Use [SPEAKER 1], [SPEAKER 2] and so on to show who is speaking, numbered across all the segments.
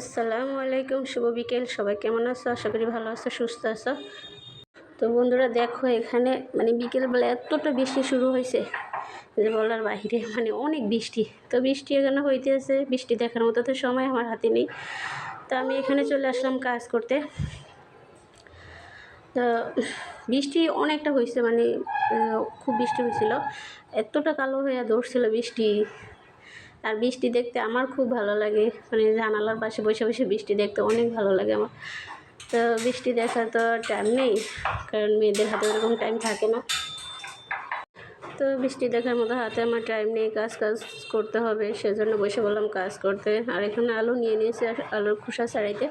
[SPEAKER 1] আসসালামু আলাইকুম, শুভ বিকেল। সবাই কেমন আছো? আশা করি ভালো আছো, সুস্থ আছো। তো বন্ধুরা, দেখো এখানে মানে বিকেলবেলা এতটা বৃষ্টি শুরু হয়েছে যে বলার বাহিরে মানে অনেক বৃষ্টি। তো বৃষ্টি এখানে হইতে আছে বৃষ্টি দেখার মতো তো সময় আমার হাতে নেই। তো আমি এখানে চলে আসলাম কাজ করতে। তো বৃষ্টি অনেকটা হয়েছে মানে খুব বৃষ্টি হয়েছিল এতটা কালো হয়ে ধরছিল বৃষ্টি। আর বৃষ্টি দেখতে আমার খুব ভালো লাগে। মানে জানালার পাশে বসে বসে বৃষ্টি দেখতে অনেক ভালো লাগে আমার। তো বৃষ্টি দেখার তো টাইম নেই, কারণ মেয়েদের হাতে ওরকম টাইম থাকে না। তো বৃষ্টি দেখার মতো হাতে আমার টাইম নেই, কাজ কাজ করতে হবে। সেজন্য বসে বললাম কাজ করতে। আর এখানে আলু নিয়ে নিয়েছি আলুর খোসা ছাড়াইতে।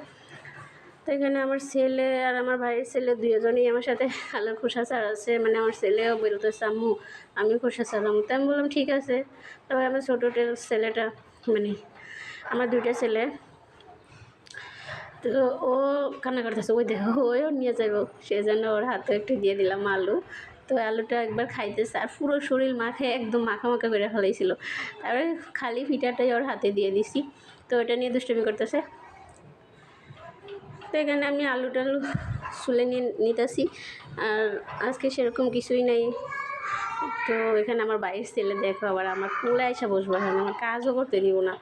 [SPEAKER 1] তো এখানে আমার ছেলে আর আমার ভাইয়ের ছেলে দুজনেই আমার সাথে আলুর খোসা ছাড়াচ্ছে মানে আমার ছেলেও বলতেছে, আম্মু, আমি খোসা ছাড়াম তো আমি বললাম, ঠিক আছে। তবে আমার ছোটো ছেলেটা মানে আমার দুইটা ছেলে। তো ও কান্না করতেছে, ওই দেখো ওও নিয়ে যাব সেই জন্য ওর হাতে একটু দিয়ে দিলাম আলু। তো আলুটা একবার খাইতেছে আর পুরো শরীর মাখে একদম মাখা মাখা করে ফেলাইছিল। তারপরে খালি ফিটাটাই ওর হাতে দিয়ে দিছি। তো ওটা নিয়ে দুষ্টুমি করতেছে। তো এখানে আমি আলু টালু শুলে নিয়ে নিতেছি। আর আজকে সেরকম কিছুই নাই। তো এখানে আমার বাইরের ছেলে, দেখো আবার আমার কুলে এসে বসবো এখন। আমার কাজও করতে দিব না।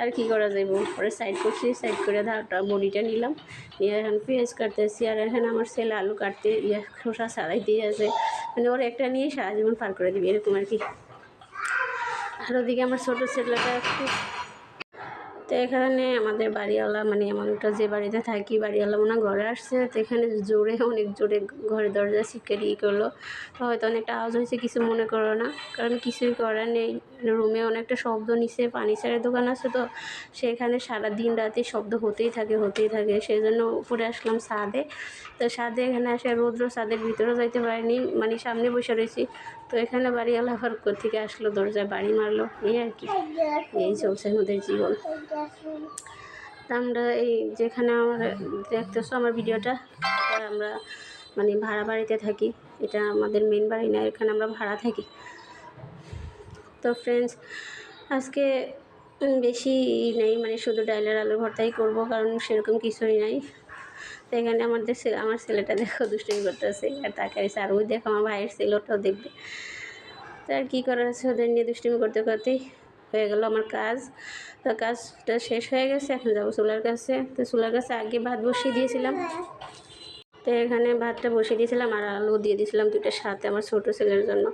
[SPEAKER 1] আর কি করা যাইব? পরে সাইড করছি সাইড করে ধারটা, বড়িটা নিলাম। নিয়ে এখন পেঁয়াজ কাটতেছি। আর এখানে আমার ছেলে আলু কাটতে ইয়ে খোসা ছাড়াই দিয়ে আছে। মানে ওর একটা নিয়ে সারা জীবন পার করে দিবি, এরকম আর কি। আর ওদিকে আমার ছোটো ছেলেটা একটু তো এখানে আমাদের বাড়িওয়ালা মানে এমনটা যে বাড়িতে থাকি, বাড়িওয়ালা মনে ঘরে আসছে, তো এখানে জোরে, অনেক জোরে ঘরে দরজা ই করল তো হয়তো অনেকটা আওয়াজ হয়েছে, কিছু মনে করো না, কারণ কিছুই করার নেই। রুমে অনেকটা শব্দ নিছে, পানি চারের দোকান আছে তো, সেখানে সারা দিন রাতে শব্দ হতেই থাকে হতেই থাকে। সেই জন্য উপরে আসলাম ছাদে। তো ছাদে এখানে আসে রৌদ্র ছাদের ভিতরেও যাইতে পারিনি মানে সামনে বসে রয়েছি। তো এখানে বাড়িওয়ালা আবার থেকে আসলো, দরজায় বাড়ি মারলো, এই আর কি। এই চলছে আমাদের জীবন। আমরা এই যেখানে আমার দেখতেছো আমার ভিডিওটা আমরা মানে ভাড়া বাড়িতে থাকি। এটা আমাদের মেন বাড়ি না, এখানে আমরা ভাড়া থাকি। তো ফ্রেন্ডস আজকে বেশি নেই মানে শুধু ডাইলের আলু ভর্তাই করব, কারণ সেরকম কিছুই নাই। তো এখানে আমাদের আমার ছেলেটা দেখো দুষ্টুমি করতেছে, আর তাকে আছে আর ওই দেখো, আমার ভাইয়ের ছেলেটাও দেখবে। তো আর কী করার আছে ওদের নিয়ে দুষ্টুমি করতে করতেই? হয়ে গেল আমার কাজ। তো কাজটা শেষ হয়ে গেছে, এখন যাব চুলার কাছে। তো চুলার কাছে আগে ভাত বসিয়ে দিয়েছিলাম। তো এখানে ভাতটা বসিয়ে দিয়েছিলাম আর আলু দিয়ে দিয়েছিলাম দুটো সাথে আমার ছোটো ছেলের জন্য।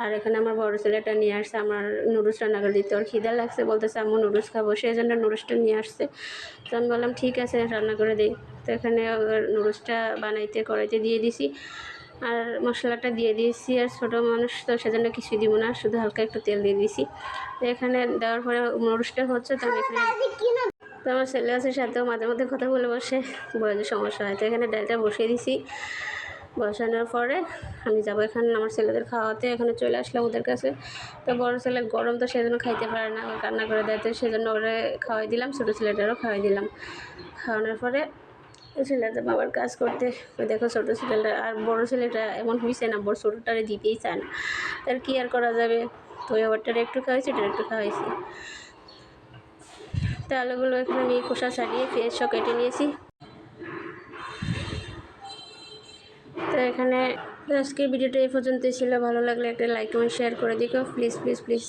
[SPEAKER 1] আর এখানে আমার বড় ছেলেটা নিয়ে আসছে, আমার নুডলস রান্না করে দিতে। ওর খিদা লাগছে বলতেছে, আম্মু, নুডলস খাব। সেই জন্য নুডলসটা নিয়ে আসছে। তো আমি বললাম, ঠিক আছে, রান্না করে দিই। তো এখানে নুডলসটা বানাইতে, কড়াইতে দিয়ে দিছি। আর মশলাটা দিয়ে দিয়েছি, আর ছোটো মানুষ তো সেজন্য কিছুই দিব না, শুধু হালকা একটু তেল দিয়ে দিয়েছি। তো এখানে দেওয়ার পরে নুডলসটা হচ্ছে, তো আমি এখানে তো আমার ছেলে আছে সাথেও মাঝে মধ্যে কথা বলে বসে বয়সের সমস্যা হয়। তো এখানে ডালটা বসিয়ে দিছি বসানোর পরে আমি যাব এখানে আমার ছেলেদের খাওয়াতে, এখানে চলে আসলাম ওদের কাছে। তো বড় ছেলে গরম তো সেজন্য খাইতে পারে না কান্না করে দেয়, তো সেজন্য ওরে খাওয়াই দিলাম, ছোটো ছেলেটারও খাওয়াই দিলাম। খাওয়ানোর পরে ছেলেটা বাবার কাজ করতে। দেখো ছোটো ছেলেটা, আর বড় ছেলেটা এমন হয়েছে না, বড় ছোটোটারে দিতেই চায় না। তার কি আর করা যাবে? তো ওই ওরটারে একটু খাওয়াইছি, ওটার একটু খাওয়াইছি। তো আলুগুলো এখানে আমি খোসা ছাড়িয়ে সব কেটে নিয়েছি। তো এখানে আজকের ভিডিওটা এই পর্যন্তই ছিল। ভালো লাগলে একটা লাইক কমেন্ট শেয়ার করে দিও। Please please please